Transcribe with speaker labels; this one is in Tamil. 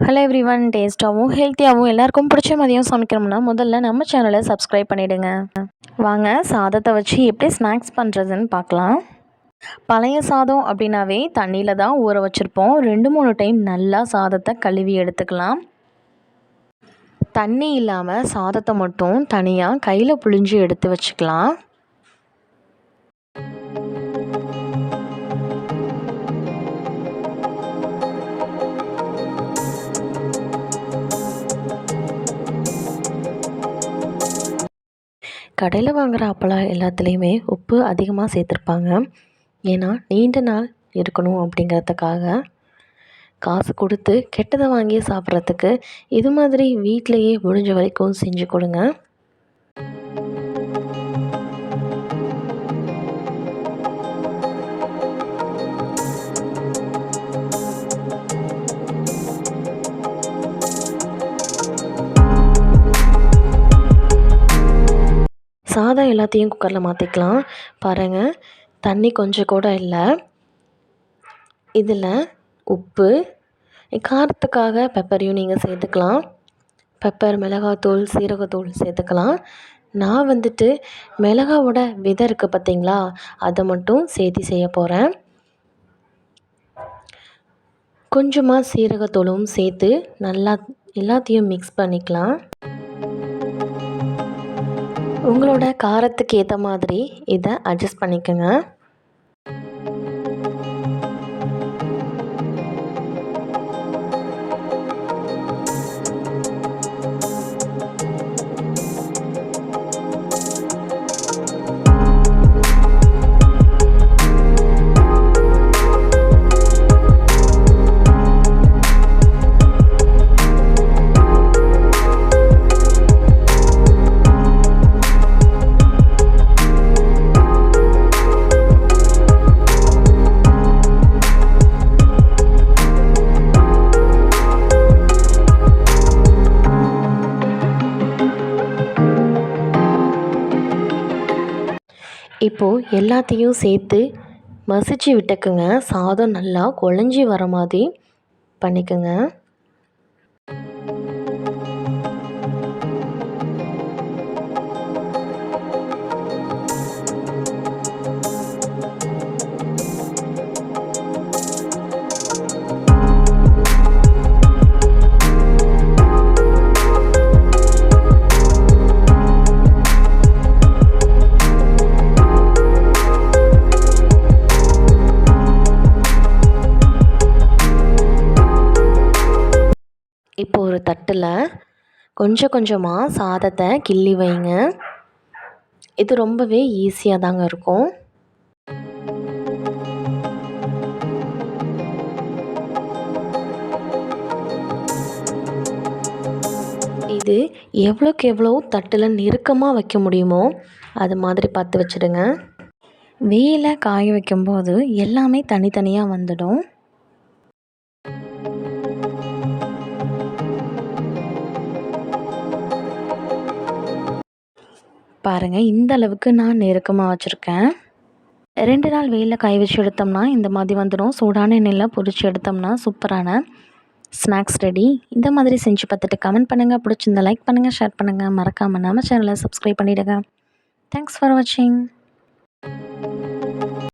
Speaker 1: ஹலோ எவ்ரி ஒன் டேஸ்ட்டாகவும் ஹெல்த்தியாகவும் எல்லாருக்கும் பிடிச்ச மதியம் சமைக்கணும்னா முதல்ல நம்ம சேனலை சப்ஸ்கிரைப் பண்ணிவிடுங்க வாங்க சாதத்தை வச்சு எப்படி ஸ்நாக்ஸ் பண்ணுறதுன்னு பார்க்கலாம். பழைய சாதம் அப்படின்னாவே தண்ணியில் தான் ஊற வச்சுருப்போம். ரெண்டு மூணு டைம் நல்லா சாதத்தை கழுவி எடுத்துக்கலாம். தண்ணி இல்லாமல் சாதத்தை மட்டும் தனியாக கையில் புழிஞ்சு எடுத்து வச்சுக்கலாம். கடையில் வாங்குகிற அப்பளம் எல்லாத்துலேயுமே உப்பு அதிகமாக சேர்த்துருப்பாங்க. ஏன்னா நீண்ட நாள் இருக்கணும் அப்படிங்கிறதுக்காக காசு கொடுத்து கெட்டதை வாங்கி சாப்பிட்றதுக்கு இது மாதிரி வீட்டிலையே முடிஞ்ச வரைக்கும் செஞ்சு கொடுங்க. சாதம் எல்லாத்தையும் குக்கரில் மாற்றிக்கலாம் பாருங்கள் தண்ணி கொஞ்சம் கூட இல்லை. இதில் உப்பு காரத்துக்காக பெப்பரையும் நீங்கள் சேர்த்துக்கலாம். பெப்பர் மிளகாத்தூள் சீரகத்தூள் சேர்த்துக்கலாம். நான் வந்துட்டு மிளகாவோட விதை இருக்குது பார்த்தீங்களா அதை மட்டும் சேர்த்து செய்ய போகிறேன் கொஞ்சமாக சீரகத்தூளும் சேர்த்து நல்லா எல்லாத்தையும் மிக்ஸ் பண்ணிக்கலாம். உங்களோட காரத்துக்கு ஏற்ற மாதிரி இதை அட்ஜஸ்ட் பண்ணிக்கோங்க. இப்போது எல்லாத்தையும் சேர்த்து மசிச்சு விட்டுக்குங்க. சாதம் நல்லா குழஞ்சி வர மாதிரி பண்ணிக்கோங்க. இப்போ ஒரு தட்டில் கொஞ்சம் கொஞ்சமாக சாதத்தை கிள்ளி வைங்க. இது ரொம்பவே ஈஸியாக தாங்க இருக்கும். இது எவ்வளோக்கு எவ்வளோ தட்டில் நெருக்கமாக வைக்க முடியுமோ அது மாதிரி பார்த்து வச்சுடுங்க. வெயில காய வைக்கும்போது எல்லாமே தனித்தனியாக வந்துடும். பாருங்கள் இந்த அளவுக்கு நான் நெருக்கமாக வச்சுருக்கேன். ரெண்டு நாள் வெயிலில் காய வச்சு எடுத்தோம்னா இந்த மாதிரி வந்துடும் சூடான எண்ணெயில் பொரித்து எடுத்தோம்னா சூப்பரான ஸ்நாக்ஸ் ரெடி. இந்த மாதிரி செஞ்சு பார்த்துட்டு கமெண்ட் பண்ணுங்கள் பிடிச்சிருந்தா லைக் பண்ணுங்கள் ஷேர் பண்ணுங்கள் மறக்காமல் நம்ம சேனலை சப்ஸ்கிரைப் பண்ணிவிடுங்க தேங்க்ஸ் ஃபார் வாட்சிங்